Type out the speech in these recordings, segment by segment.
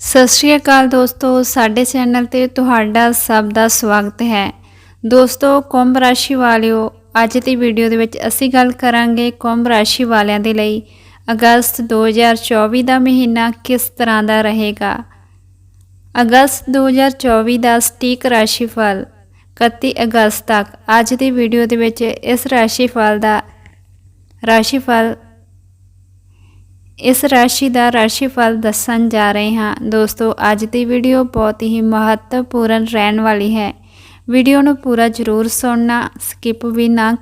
ਸਤਿ ਸ਼੍ਰੀ ਅਕਾਲ ਦੋਸਤੋ, ਸਾਡੇ ਚੈਨਲ ਤੇ ਤੁਹਾਡਾ ਸਭ ਦਾ ਸਵਾਗਤ ਹੈ। ਦੋਸਤੋ, ਕੁੰਭ ਰਾਸ਼ੀ ਵਾਲਿਓ, ਅੱਜ ਦੀ ਵੀਡੀਓ ਦੇ ਵਿੱਚ ਅਸੀਂ ਗੱਲ ਕਰਾਂਗੇ ਕੁੰਭ ਰਾਸ਼ੀ ਵਾਲਿਆਂ ਦੇ ਲਈ। ਅਗਸਤ 2024 ਦਾ ਮਹੀਨਾ ਕਿਸ ਤਰ੍ਹਾਂ ਦਾ ਰਹੇਗਾ? ਅਗਸਤ 2024 ਦਾ ਸਟੀਕ ਰਾਸ਼ੀ ਫਲ 31 ਅਗਸਤ ਤੱਕ। ਅੱਜ ਦੀ ਵੀਡੀਓ ਦੇ ਵਿੱਚ ਇਸ ਰਾਸ਼ੀ ਫਲ ਦਾ ਰਾਸ਼ੀ ਫਲ ਇਸ ਰਾਸ਼ੀ ਦਾ ਰਾਸ਼ੀਫਲ ਦੱਸਣ ਜਾ ਰਹੇ ਹਾਂ। ਦੋਸਤੋ, ਅੱਜ ਦੀ ਵੀਡੀਓ ਬਹੁਤ ਹੀ ਮਹੱਤਵਪੂਰਨ ਰਹਿਣ ਵਾਲੀ ਹੈ। ਵੀਡੀਓ ਨੂੰ ਪੂਰਾ ਜ਼ਰੂਰ ਸੁਣਨਾ ਸਕਿਪ ਵੀ ਨਾ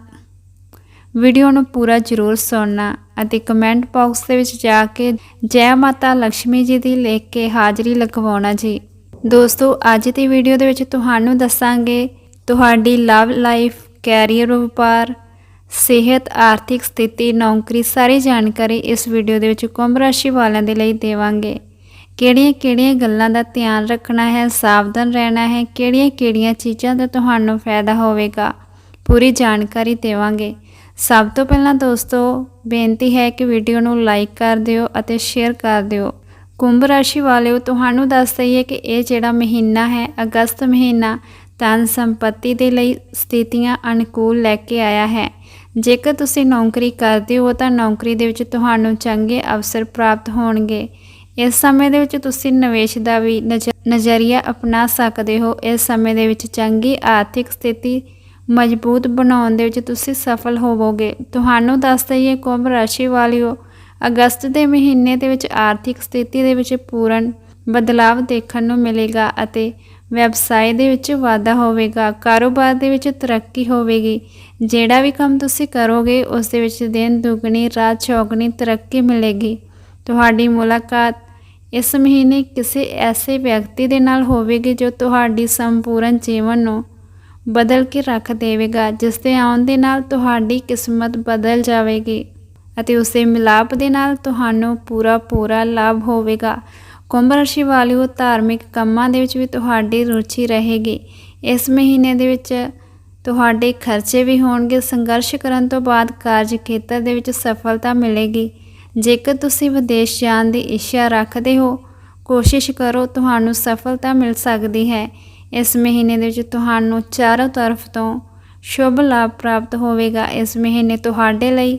ਵੀਡੀਓ ਨੂੰ ਪੂਰਾ ਜ਼ਰੂਰ ਸੁਣਨਾ ਅਤੇ ਕਮੈਂਟ ਬਾਕਸ ਦੇ ਵਿੱਚ ਜਾ ਕੇ ਜੈ ਮਾਤਾ ਲక్ష్ਮੀ ਜੀ ਦੀ ਲਿਖ ਕੇ ਹਾਜ਼ਰੀ ਲਗਵਾਉਣਾ ਜੀ। ਦੋਸਤੋ, ਅੱਜ ਦੀ ਵੀਡੀਓ ਦੇ ਵਿੱਚ ਤੁਹਾਨੂੰ ਦੱਸਾਂਗੇ, ਤੁਹਾਡੀ ਲਵ ਲਾਈਫ ਕੈਰੀਅਰ ਵਪਾਰ ਸਿਹਤ, ਆਰਥਿਕ ਸਥਿਤੀ, ਨੌਕਰੀ, ਸਾਰੀ ਜਾਣਕਾਰੀ ਇਸ ਵੀਡੀਓ ਦੇ ਵਿੱਚ ਕੁੰਭ ਰਾਸ਼ੀ ਵਾਲਿਆਂ ਦੇ ਲਈ ਦੇਵਾਂਗੇ। ਕਿਹੜੀਆਂ-ਕਿਹੜੀਆਂ ਗੱਲਾਂ ਦਾ ਧਿਆਨ ਰੱਖਣਾ ਹੈ, ਸਾਵਧਾਨ ਰਹਿਣਾ ਹੈ ਕਿਹੜੀਆਂ-ਕਿਹੜੀਆਂ ਚੀਜ਼ਾਂ ਦਾ ਤੁਹਾਨੂੰ ਫਾਇਦਾ ਹੋਵੇਗਾ, ਪੂਰੀ ਜਾਣਕਾਰੀ ਦੇਵਾਂਗੇ। ਸਭ ਤੋਂ ਪਹਿਲਾਂ ਦੋਸਤੋ, ਬੇਨਤੀ ਹੈ ਕਿ ਵੀਡੀਓ ਨੂੰ ਲਾਈਕ ਕਰ ਦਿਓ ਅਤੇ ਸ਼ੇਅਰ ਕਰ ਦਿਓ। ਕੁੰਭ ਰਾਸ਼ੀ ਵਾਲਿਓ, ਤੁਹਾਨੂੰ ਦੱਸ ਦਈਏ ਕਿ ਇਹ ਜਿਹੜਾ ਮਹੀਨਾ ਹੈ, ਅਗਸਤ ਮਹੀਨਾ ਧਨ ਸੰਪਤੀ ਦੇ ਲਈ ਸਥਿਤੀਆਂ ਅਨੁਕੂਲ ਲੈ ਕੇ ਆਇਆ ਹੈ। ਜੇਕਰ ਤੁਸੀਂ ਨੌਕਰੀ ਕਰਦੇ ਹੋ ਤਾਂ ਨੌਕਰੀ ਦੇ ਵਿੱਚ ਤੁਹਾਨੂੰ ਚੰਗੇ ਅਵਸਰ ਪ੍ਰਾਪਤ ਹੋਣਗੇ। ਇਸ ਸਮੇਂ ਦੇ ਵਿੱਚ ਤੁਸੀਂ ਨਿਵੇਸ਼ ਦਾ ਵੀ ਨਜ਼- ਨਜ਼ਰੀਆ ਅਪਣਾ ਸਕਦੇ ਹੋ। ਇਸ ਸਮੇਂ ਦੇ ਵਿੱਚ ਚੰਗੀ ਆਰਥਿਕ ਸਥਿਤੀ ਮਜ਼ਬੂਤ ਬਣਾਉਣ ਦੇ ਵਿੱਚ ਤੁਸੀਂ ਸਫਲ ਹੋਵੋਗੇ। ਤੁਹਾਨੂੰ ਦੱਸ ਦਈਏ ਕੁੰਭ ਰਾਸ਼ੀ ਵਾਲਿਓ, ਅਗਸਤ ਦੇ ਮਹੀਨੇ ਦੇ ਵਿੱਚ ਆਰਥਿਕ ਸਥਿਤੀ ਦੇ ਵਿੱਚ ਪੂਰਨ ਬਦਲਾਵ ਦੇਖਣ ਨੂੰ ਮਿਲੇਗਾ ਅਤੇ ਵਿਵਸਾਏ ਦੇ ਵਿੱਚ ਵਾਧਾ ਹੋਵੇਗਾ, ਕਾਰੋਬਾਰ ਦੇ ਵਿੱਚ ਤਰੱਕੀ ਹੋਵੇਗੀ। ਜਿਹੜਾ ਵੀ ਕੰਮ ਤੁਸੀਂ ਕਰੋਗੇ, ਉਸ ਦੇ ਵਿੱਚ ਦਿਨ ਦੁਗਣੀ, ਰਾਤ ਚੌਗਣੀ ਤਰੱਕੀ ਮਿਲੇਗੀ। ਤੁਹਾਡੀ ਮੁਲਾਕਾਤ ਇਸ ਮਹੀਨੇ ਕਿਸੇ ਐਸੇ ਵਿਅਕਤੀ ਦੇ ਨਾਲ ਹੋਵੇਗੀ ਜੋ ਤੁਹਾਡੀ ਸੰਪੂਰਨ ਜੀਵਨ ਨੂੰ ਬਦਲ ਕੇ ਰੱਖ ਦੇਵੇਗਾ, ਜਿਸ ਦੇ ਆਉਣ ਦੇ ਨਾਲ ਤੁਹਾਡੀ ਕਿਸਮਤ ਬਦਲ ਜਾਵੇਗੀ ਅਤੇ ਉਸ ਮਿਲਾਪ ਦੇ ਨਾਲ ਤੁਹਾਨੂੰ ਪੂਰਾ ਪੂਰਾ ਲਾਭ ਹੋਵੇਗਾ। ਕੁੰਭ ਰਾਸ਼ੀ ਵਾਲਿਓ ਧਾਰਮਿਕ ਕੰਮਾਂ ਦੇ ਵਿੱਚ ਵੀ ਤੁਹਾਡੀ ਰੁਚੀ ਰਹੇਗੀ। ਇਸ ਮਹੀਨੇ ਦੇ ਵਿੱਚ ਤੁਹਾਡੇ ਖਰਚੇ ਵੀ ਹੋਣਗੇ। ਸੰਘਰਸ਼ ਕਰਨ ਤੋਂ ਬਾਅਦ ਕਾਰਜ ਖੇਤਰ ਦੇ ਵਿੱਚ ਸਫਲਤਾ ਮਿਲੇਗੀ। ਜੇਕਰ ਤੁਸੀਂ ਵਿਦੇਸ਼ ਜਾਣ ਦੀ ਇੱਛਾ ਰੱਖਦੇ ਹੋ, ਕੋਸ਼ਿਸ਼ ਕਰੋ ਤੁਹਾਨੂੰ ਸਫਲਤਾ ਮਿਲ ਸਕਦੀ ਹੈ। ਇਸ ਮਹੀਨੇ ਦੇ ਵਿੱਚ ਤੁਹਾਨੂੰ ਚਾਰੋਂ ਤਰਫ ਤੋਂ ਸ਼ੁਭ ਲਾਭ ਪ੍ਰਾਪਤ ਹੋਵੇਗਾ। ਇਸ ਮਹੀਨੇ ਤੁਹਾਡੇ ਲਈ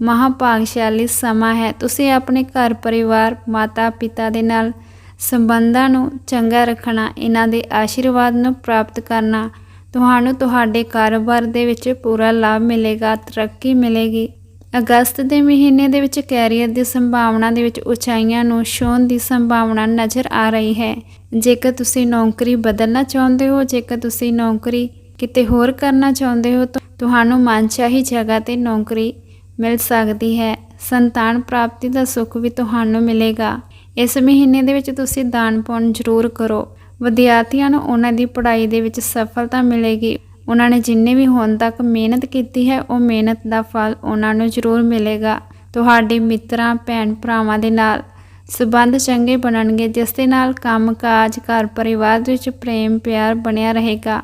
ਮਹਾਭਾਗਸ਼ਾਲੀ ਸਮਾਂ ਹੈ। ਤੁਸੀਂ ਆਪਣੇ ਘਰ ਪਰਿਵਾਰ, ਮਾਤਾ ਪਿਤਾ ਦੇ ਨਾਲ ਸੰਬੰਧਾਂ ਨੂੰ ਚੰਗਾ ਰੱਖਣਾ, ਇਹਨਾਂ ਦੇ ਆਸ਼ੀਰਵਾਦ ਨੂੰ ਪ੍ਰਾਪਤ ਕਰਨਾ, ਤੁਹਾਨੂੰ ਤੁਹਾਡੇ ਕਾਰੋਬਾਰ ਦੇ ਵਿੱਚ ਪੂਰਾ ਲਾਭ ਮਿਲੇਗਾ, ਤਰੱਕੀ ਮਿਲੇਗੀ। ਅਗਸਤ ਦੇ ਮਹੀਨੇ ਦੇ ਵਿੱਚ ਕੈਰੀਅਰ ਦੀ ਸੰਭਾਵਨਾ ਦੇ ਵਿੱਚ ਉਚਾਈਆਂ ਨੂੰ ਛੂਹਣ ਦੀ ਸੰਭਾਵਨਾ ਨਜ਼ਰ ਆ ਰਹੀ ਹੈ। ਜੇਕਰ ਤੁਸੀਂ ਨੌਕਰੀ ਬਦਲਣਾ ਚਾਹੁੰਦੇ ਹੋ, ਜੇਕਰ ਤੁਸੀਂ ਨੌਕਰੀ ਕਿਤੇ ਹੋਰ ਕਰਨਾ ਚਾਹੁੰਦੇ ਹੋ, ਤਾਂ ਤੁਹਾਨੂੰ ਮਨਚਾਹੀ ਜਗ੍ਹਾ ਤੇ ਨੌਕਰੀ ਮਿਲ ਸਕਦੀ ਹੈ। ਸੰਤਾਨ ਪ੍ਰਾਪਤੀ ਦਾ ਸੁੱਖ ਵੀ ਤੁਹਾਨੂੰ ਮਿਲੇਗਾ। ਇਸ ਮਹੀਨੇ ਦੇ ਵਿੱਚ ਤੁਸੀਂ ਦਾਨ ਪੁੰਨ ਜ਼ਰੂਰ ਕਰੋ। ਵਿਦਿਆਰਥੀਆਂ ਨੂੰ ਉਹਨਾਂ ਦੀ ਪੜ੍ਹਾਈ ਦੇ ਵਿੱਚ ਸਫਲਤਾ ਮਿਲੇਗੀ। ਉਹਨਾਂ ਨੇ ਜਿੰਨੇ ਵੀ ਹੁਣ ਤੱਕ ਮਿਹਨਤ ਕੀਤੀ ਹੈ, ਉਹ ਮਿਹਨਤ ਦਾ ਫਲ ਉਹਨਾਂ ਨੂੰ ਜ਼ਰੂਰ ਮਿਲੇਗਾ। ਤੁਹਾਡੇ ਮਿੱਤਰਾਂ, ਭੈਣ ਭਰਾਵਾਂ ਦੇ ਨਾਲ ਸਬੰਧ ਚੰਗੇ ਬਣਨਗੇ, ਜਿਸ ਦੇ ਨਾਲ ਕੰਮਕਾਜ ਘਰ ਪਰਿਵਾਰ ਵਿੱਚ ਪ੍ਰੇਮ ਪਿਆਰ ਬਣਿਆ ਰਹੇਗਾ।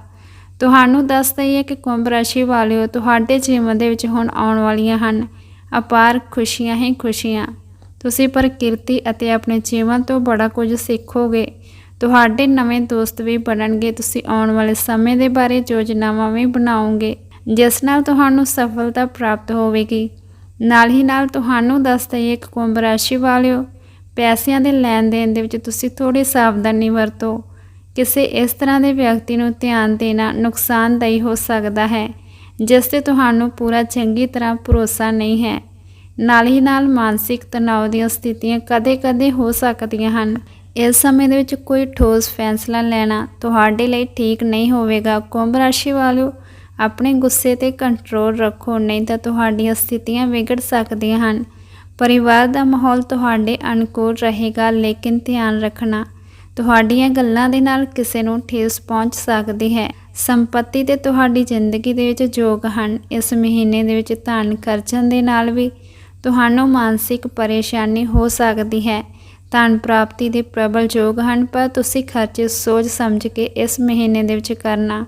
ਤੁਹਾਨੂੰ ਦੱਸ ਦਈਏ ਕਿ ਕੁੰਭ ਰਾਸ਼ੀ ਵਾਲਿਓ ਤੁਹਾਡੇ ਜੀਵਨ ਦੇ ਵਿੱਚ ਹੁਣ ਆਉਣ ਵਾਲੀਆਂ ਹਨ। ਅਪਾਰ ਖੁਸ਼ੀਆਂ ਹੀ ਖੁਸ਼ੀਆਂ। ਤੁਸੀਂ ਪ੍ਰਕਿਰਤੀ ਅਤੇ ਆਪਣੇ ਜੀਵਨ ਤੋਂ ਬੜਾ ਕੁਝ ਸਿੱਖੋਗੇ। ਤੁਹਾਡੇ ਨਵੇਂ ਦੋਸਤ ਵੀ ਬਣਨਗੇ। ਤੁਸੀਂ ਆਉਣ ਵਾਲੇ ਸਮੇਂ ਦੇ ਬਾਰੇ ਯੋਜਨਾਵਾਂ ਵੀ ਬਣਾਓਗੇ, ਜਿਸ ਨਾਲ ਤੁਹਾਨੂੰ ਸਫਲਤਾ ਪ੍ਰਾਪਤ ਹੋਵੇਗੀ। ਨਾਲ ਹੀ ਨਾਲ ਤੁਹਾਨੂੰ ਦੱਸ ਦਈਏ ਕਿ ਕੁੰਭ ਰਾਸ਼ੀ ਵਾਲਿਓ, ਪੈਸਿਆਂ ਦੇ ਲੈਣ ਦੇਣ ਦੇ ਵਿੱਚ ਤੁਸੀਂ ਥੋੜੀ ਸਾਵਧਾਨੀ ਵਰਤੋ। ਕਿਸੇ ਇਸ ਤਰ੍ਹਾਂ ਦੇ ਵਿਅਕਤੀ ਨੂੰ ਧਿਆਨ ਦੇਣਾ ਨੁਕਸਾਨਦਾਈ ਹੋ ਸਕਦਾ ਹੈ, ਜਿਸ ਤੇ ਤੁਹਾਨੂੰ ਪੂਰਾ ਚੰਗੀ ਤਰ੍ਹਾਂ ਭਰੋਸਾ ਨਹੀਂ ਹੈ। ਨਾਲ ਹੀ ਨਾਲ ਮਾਨਸਿਕ ਤਣਾਅ ਦੀਆਂ ਸਥਿਤੀਆਂ ਕਦੇ-ਕਦੇ ਹੋ ਸਕਦੀਆਂ ਹਨ। ਇਸ ਸਮੇਂ ਦੇ ਵਿੱਚ ਕੋਈ ਠੋਸ ਫੈਸਲਾ ਲੈਣਾ ਤੁਹਾਡੇ ਲਈ ਠੀਕ ਨਹੀਂ ਹੋਵੇਗਾ। ਕੁੰਭ ਰਾਸ਼ੀ ਵਾਲਿਓ, ਆਪਣੇ ਗੁੱਸੇ ਤੇ ਕੰਟਰੋਲ ਰੱਖੋ, ਨਹੀਂ ਤਾਂ ਤੁਹਾਡੀਆਂ ਸਥਿਤੀਆਂ ਵਿਗੜ ਸਕਦੀਆਂ ਹਨ। ਪਰਿਵਾਰ ਦਾ ਮਾਹੌਲ ਤੁਹਾਡੇ ਅਨੁਕੂਲ ਰਹੇਗਾ, ਲੇਕਿਨ ਧਿਆਨ ਰੱਖਣਾ ਤੁਹਾਡੀਆਂ ਗੱਲਾਂ ਦੇ ਨਾਲ ਕਿਸੇ ਨੂੰ ਠੇਸ ਪਹੁੰਚ ਸਕਦੀ ਹੈ। ਸੰਪਤੀ ਤੇ ਤੁਹਾਡੀ ਜ਼ਿੰਦਗੀ ਦੇ ਵਿੱਚ ਜੋਗ ਹਨ। ਇਸ ਮਹੀਨੇ ਦੇ ਵਿੱਚ ਧਨ ਖਰਚਣ ਦੇ ਨਾਲ ਵੀ ਤੁਹਾਨੂੰ ਮਾਨਸਿਕ ਪਰੇਸ਼ਾਨੀ ਹੋ ਸਕਦੀ ਹੈ। ਧਨ ਪ੍ਰਾਪਤੀ ਦੇ ਪ੍ਰਬਲ ਯੋਗ ਹਨ, ਪਰ ਤੁਸੀਂ ਖਰਚੇ ਸੋਚ ਸਮਝ ਕੇ ਇਸ ਮਹੀਨੇ ਦੇ ਵਿੱਚ ਕਰਨਾ।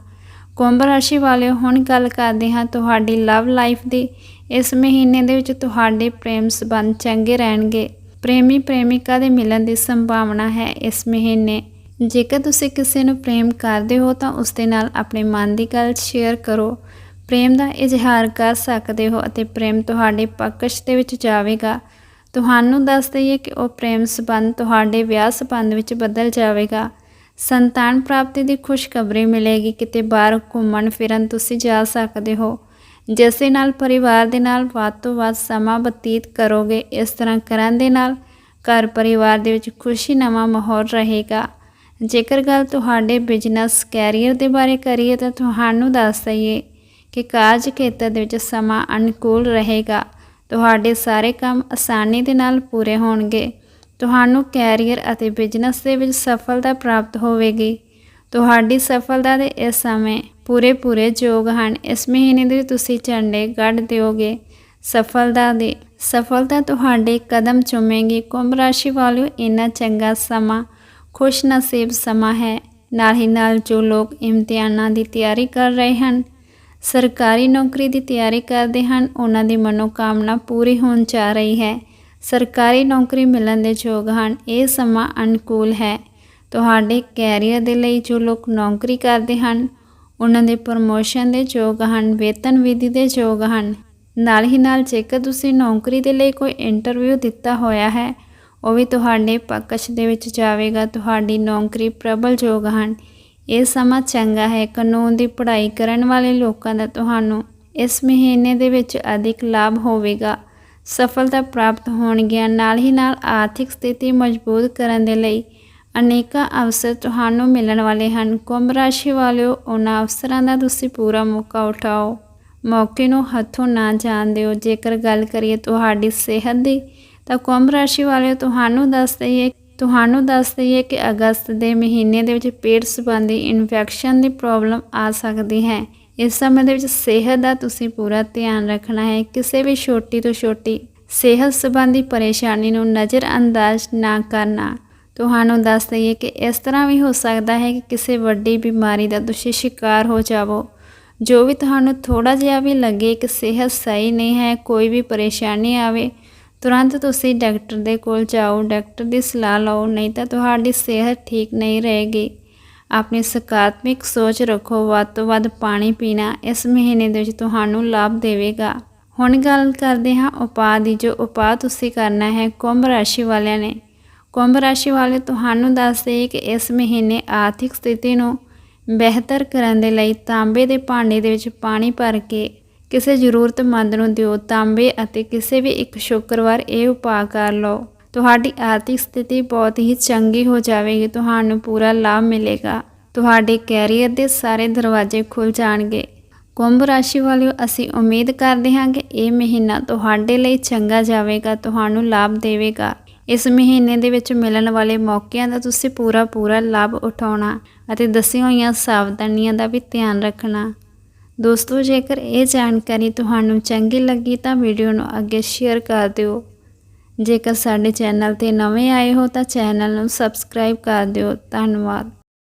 ਕੁੰਭ ਰਾਸ਼ੀ ਵਾਲਿਓ, ਹੁਣ ਗੱਲ ਕਰਦੇ ਹਾਂ ਤੁਹਾਡੀ ਲਵ ਲਾਈਫ ਦੀ। ਇਸ ਮਹੀਨੇ ਦੇ ਵਿੱਚ ਤੁਹਾਡੇ ਪ੍ਰੇਮ ਸੰਬੰਧ ਚੰਗੇ ਰਹਿਣਗੇ। ਪ੍ਰੇਮੀ ਪ੍ਰੇਮਿਕਾ ਦੇ ਮਿਲਣ ਦੀ ਸੰਭਾਵਨਾ ਹੈ ਇਸ ਮਹੀਨੇ। ਜੇਕਰ ਤੁਸੀਂ ਕਿਸੇ ਨੂੰ ਪ੍ਰੇਮ ਕਰਦੇ ਹੋ ਤਾਂ ਉਸ ਦੇ ਨਾਲ ਆਪਣੇ ਮਨ ਦੀ ਗੱਲ ਸ਼ੇਅਰ ਕਰੋ। ਪ੍ਰੇਮ ਦਾ ਇਜ਼ਹਾਰ ਕਰ ਸਕਦੇ ਹੋ ਅਤੇ ਪ੍ਰੇਮ ਤੁਹਾਡੇ ਪਕਸ਼ ਦੇ ਵਿੱਚ ਜਾਵੇਗਾ। ਤੁਹਾਨੂੰ ਦੱਸ ਦਈਏ ਕਿ ਉਹ ਪ੍ਰੇਮ ਸੰਬੰਧ ਤੁਹਾਡੇ ਵਿਆਹ ਸੰਬੰਧ ਵਿੱਚ ਬਦਲ ਜਾਵੇਗਾ। ਸੰਤਾਨ ਪ੍ਰਾਪਤੀ ਦੀ ਖੁਸ਼ਖਬਰੀ ਮਿਲੇਗੀ, ਕਿਤੇ ਬਾਹਰ ਘੁੰਮਣ ਫਿਰਨ ਤੁਸੀਂ ਜਾ ਸਕਦੇ ਹੋ। ਜਿਸ ਦੇ ਨਾਲ ਪਰਿਵਾਰ ਦੇ ਨਾਲ ਵੱਧ ਤੋਂ ਵੱਧ ਸਮਾਂ ਬਤੀਤ ਕਰੋਗੇ, ਇਸ ਤਰ੍ਹਾਂ ਕਰਨ ਦੇ ਨਾਲ ਘਰ ਪਰਿਵਾਰ ਦੇ ਵਿੱਚ ਖੁਸ਼ੀ ਨਵਾਂ ਮਾਹੌਲ ਰਹੇਗਾ। ਜੇਕਰ ਗੱਲ ਤੁਹਾਡੇ ਬਿਜ਼ਨਸ ਕੈਰੀਅਰ ਦੇ ਬਾਰੇ ਕਰੀਏ ਤਾਂ ਤੁਹਾਨੂੰ ਦੱਸ ਦਈਏ ਕਿ ਕਾਰਜ ਖੇਤਰ ਦੇ ਵਿੱਚ ਸਮਾਂ ਅਨੁਕੂਲ ਰਹੇਗਾ। ਤੁਹਾਡੇ ਸਾਰੇ ਕੰਮ ਆਸਾਨੀ ਦੇ ਨਾਲ ਪੂਰੇ ਹੋਣਗੇ। ਤੁਹਾਨੂੰ ਕੈਰੀਅਰ ਅਤੇ ਬਿਜ਼ਨਸ ਦੇ ਵਿੱਚ ਸਫਲਤਾ ਪ੍ਰਾਪਤ ਹੋਵੇਗੀ। ਤੁਹਾਡੀ ਸਫਲਤਾ ਦੇ ਇਸ ਸਮੇਂ ਪੂਰੇ ਪੂਰੇ ਯੋਗ ਹਨ। ਇਸ ਮਹੀਨੇ ਦੇ ਤੁਸੀਂ ਝੰਡੇ ਗੱਡ ਦਿਓਗੇ। ਸਫਲਤਾ ਦੇ, ਸਫਲਤਾ ਤੁਹਾਡੇ ਕਦਮ ਚੁੰਮੇਗੀ। ਕੁੰਭ ਰਾਸ਼ੀ ਵਾਲਿਓ, ਇੰਨਾ ਚੰਗਾ ਸਮਾਂ ਖੁਸ਼ ਨਸੀਬ ਸਮਾਂ ਹੈ। ਨਾਲ ਹੀ ਨਾਲ ਜੋ ਲੋਕ ਇਮਤਿਹਾਨਾਂ ਦੀ ਤਿਆਰੀ ਕਰ ਰਹੇ ਹਨ, ਸਰਕਾਰੀ ਨੌਕਰੀ ਦੀ ਤਿਆਰੀ ਕਰਦੇ ਹਨ, ਉਹਨਾਂ ਦੀ ਮਨੋਕਾਮਨਾ ਪੂਰੀ ਹੋਣ ਜਾ ਰਹੀ ਹੈ। ਸਰਕਾਰੀ ਨੌਕਰੀ ਮਿਲਣ ਦੇ ਯੋਗ ਹਨ। ਇਹ ਸਮਾਂ ਅਨੁਕੂਲ ਹੈ। ਤੁਹਾਡੇ ਕੈਰੀਅਰ ਦੇ ਲਈ ਜੋ ਲੋਕ ਨੌਕਰੀ ਕਰਦੇ ਹਨ ਉਹਨਾਂ ਦੇ ਪ੍ਰਮੋਸ਼ਨ ਦੇ ਯੋਗ ਹਨ, ਵੇਤਨ ਵਿਧੀ ਦੇ ਯੋਗ ਹਨ। ਨਾਲ ਹੀ ਨਾਲ ਜੇਕਰ ਤੁਸੀਂ ਨੌਕਰੀ ਦੇ ਲਈ ਕੋਈ ਇੰਟਰਵਿਊ ਦਿੱਤਾ ਹੋਇਆ ਹੈ, ਉਹ ਵੀ ਤੁਹਾਡੇ ਪੱਕਸ਼ ਦੇ ਵਿੱਚ ਜਾਵੇਗਾ, ਤੁਹਾਡੀ ਨੌਕਰੀ ਪ੍ਰਬਲ ਯੋਗ ਹਨ। ਇਹ ਸਮਾਂ ਚੰਗਾ ਹੈ, ਕਾਨੂੰਨ ਦੀ ਪੜ੍ਹਾਈ ਕਰਨ ਵਾਲੇ ਲੋਕਾਂ ਦਾ ਤੁਹਾਨੂੰ ਇਸ ਮਹੀਨੇ ਦੇ ਵਿੱਚ ਅਧਿਕ ਲਾਭ ਹੋਵੇਗਾ। ਸਫਲਤਾ ਪ੍ਰਾਪਤ ਹੋਣਗੀਆਂ, ਨਾਲ ਹੀ ਨਾਲ ਆਰਥਿਕ ਸਥਿਤੀ ਮਜ਼ਬੂਤ ਕਰਨ ਦੇ ਲਈ ਅਨੇਕਾਂ ਅਵਸਰ ਤੁਹਾਨੂੰ ਮਿਲਣ ਵਾਲੇ ਹਨ। ਕੁੰਭ ਰਾਸ਼ੀ ਵਾਲਿਓ, ਉਹਨਾਂ ਅਵਸਰਾਂ ਦਾ ਤੁਸੀਂ ਪੂਰਾ ਮੌਕਾ ਉਠਾਓ। ਮੌਕੇ ਨੂੰ ਹੱਥੋਂ ਨਾ ਜਾਣ ਦਿਓ। ਜੇਕਰ ਗੱਲ ਕਰੀਏ ਤੁਹਾਡੀ ਸਿਹਤ ਦੀ, ਤਾਂ ਕੁੰਭ ਰਾਸ਼ੀ ਵਾਲਿਓ, ਤੁਹਾਨੂੰ ਦੱਸ ਦਈਏ, ਤੁਹਾਨੂੰ ਦੱਸ ਦਈਏ ਕਿ ਅਗਸਤ ਦੇ ਮਹੀਨੇ ਦੇ ਵਿੱਚ ਪੇਟ ਸੰਬੰਧੀ ਇਨਫੈਕਸ਼ਨ ਦੀ ਪ੍ਰੋਬਲਮ ਆ ਸਕਦੀ ਹੈ। ਇਸ ਸਮੇਂ ਦੇ ਵਿੱਚ ਸਿਹਤ ਦਾ ਤੁਸੀਂ ਪੂਰਾ ਧਿਆਨ ਰੱਖਣਾ ਹੈ। ਕਿਸੇ ਵੀ ਛੋਟੀ ਤੋਂ ਛੋਟੀ ਸਿਹਤ ਸੰਬੰਧੀ ਪਰੇਸ਼ਾਨੀ ਨੂੰ ਨਜ਼ਰਅੰਦਾਜ਼ ਨਾ ਕਰਨਾ। ਤੁਹਾਨੂੰ ਦੱਸ ਦਈਏ ਕਿ ਇਸ ਤਰ੍ਹਾਂ ਵੀ ਹੋ ਸਕਦਾ ਹੈ ਕਿ ਕਿਸੇ ਵੱਡੀ ਬਿਮਾਰੀ ਦਾ ਤੁਸੀਂ ਸ਼ਿਕਾਰ ਹੋ ਜਾਵੋ। ਜੋ ਵੀ ਤੁਹਾਨੂੰ ਥੋੜਾ ਜਿਹਾ ਵੀ ਲੱਗੇ ਕਿ ਸਿਹਤ ਸਹੀ ਨਹੀਂ ਹੈ, ਕੋਈ ਵੀ ਪਰੇਸ਼ਾਨੀ ਆਵੇ, ਤੁਰੰਤ ਤੁਸੀਂ ਡਾਕਟਰ ਦੇ ਕੋਲ ਜਾਓ, ਡਾਕਟਰ ਦੀ ਸਲਾਹ ਲਓ, ਨਹੀਂ ਤਾਂ ਤੁਹਾਡੀ ਸਿਹਤ ਠੀਕ ਨਹੀਂ ਰਹੇਗੀ। ਆਪਣੀ ਸਕਾਰਾਤਮਕ ਸੋਚ ਰੱਖੋ, ਵੱਧ ਤੋਂ ਵੱਧ ਪਾਣੀ ਪੀਣਾ ਇਸ ਮਹੀਨੇ ਦੇ ਵਿੱਚ ਤੁਹਾਨੂੰ ਲਾਭ ਦੇਵੇਗਾ। ਹੁਣ ਗੱਲ ਕਰਦੇ ਹਾਂ ਉਪਾਅ ਦੀ, ਜੋ ਉਪਾਅ ਤੁਸੀਂ ਕਰਨਾ ਹੈ ਕੁੰਭ ਰਾਸ਼ੀ ਵਾਲਿਆਂ ਨੇ। ਕੁੰਭ ਰਾਸ਼ੀ ਵਾਲੇ ਤੁਹਾਨੂੰ ਦੱਸਦੇ ਕਿ ਇਸ ਮਹੀਨੇ ਆਰਥਿਕ ਸਥਿਤੀ ਨੂੰ ਬਿਹਤਰ ਕਰਨ ਦੇ ਲਈ ਤਾਂਬੇ ਦੇ ਭਾਂਡੇ ਦੇ ਵਿੱਚ ਪਾਣੀ ਭਰ ਕੇ ਕਿਸੇ ਜ਼ਰੂਰਤਮੰਦ ਨੂੰ ਦਿਓ। ਤਾਂਬੇ ਅਤੇ ਕਿਸੇ ਵੀ ਇੱਕ ਸ਼ੁੱਕਰਵਾਰ ਇਹ ਉਪਾਅ ਕਰ ਲਓ। ਤੁਹਾਡੀ ਆਰਥਿਕ ਸਥਿਤੀ ਬਹੁਤ ਹੀ ਚੰਗੀ ਹੋ ਜਾਵੇਗੀ। ਤੁਹਾਨੂੰ ਪੂਰਾ ਲਾਭ ਮਿਲੇਗਾ। ਤੁਹਾਡੇ ਕੈਰੀਅਰ ਦੇ ਸਾਰੇ ਦਰਵਾਜ਼ੇ ਖੁੱਲ ਜਾਣਗੇ। ਕੁੰਭ ਰਾਸ਼ੀ ਵਾਲਿਓ, ਅਸੀਂ ਉਮੀਦ ਕਰਦੇ ਹਾਂ ਕਿ ਇਹ ਮਹੀਨਾ ਤੁਹਾਡੇ ਲਈ ਚੰਗਾ ਜਾਵੇਗਾ, ਤੁਹਾਨੂੰ ਲਾਭ ਦੇਵੇਗਾ। ਇਸ ਮਹੀਨੇ ਦੇ ਵਿੱਚ ਮਿਲਣ ਵਾਲੇ ਮੌਕਿਆਂ ਦਾ ਤੁਸੀਂ ਪੂਰਾ ਪੂਰਾ ਲਾਭ ਉਠਾਉਣਾ ਅਤੇ ਦੱਸੀਆਂ ਹੋਈਆਂ ਸਾਵਧਾਨੀਆਂ ਦਾ ਵੀ ਧਿਆਨ ਰੱਖਣਾ। ਦੋਸਤੋ, ਜੇਕਰ ਇਹ ਜਾਣਕਾਰੀ ਤੁਹਾਨੂੰ ਚੰਗੀ ਲੱਗੀ ਤਾਂ ਵੀਡੀਓ ਨੂੰ ਅੱਗੇ ਸ਼ੇਅਰ ਕਰ ਦਿਓ। ਜੇਕਰ ਸਾਡੇ ਚੈਨਲ ਤੇ ਨਵੇਂ ਆਏ ਹੋ ਤਾਂ ਚੈਨਲ ਨੂੰ ਸਬਸਕ੍ਰਾਈਬ ਕਰ ਦਿਓ। ਧੰਨਵਾਦ।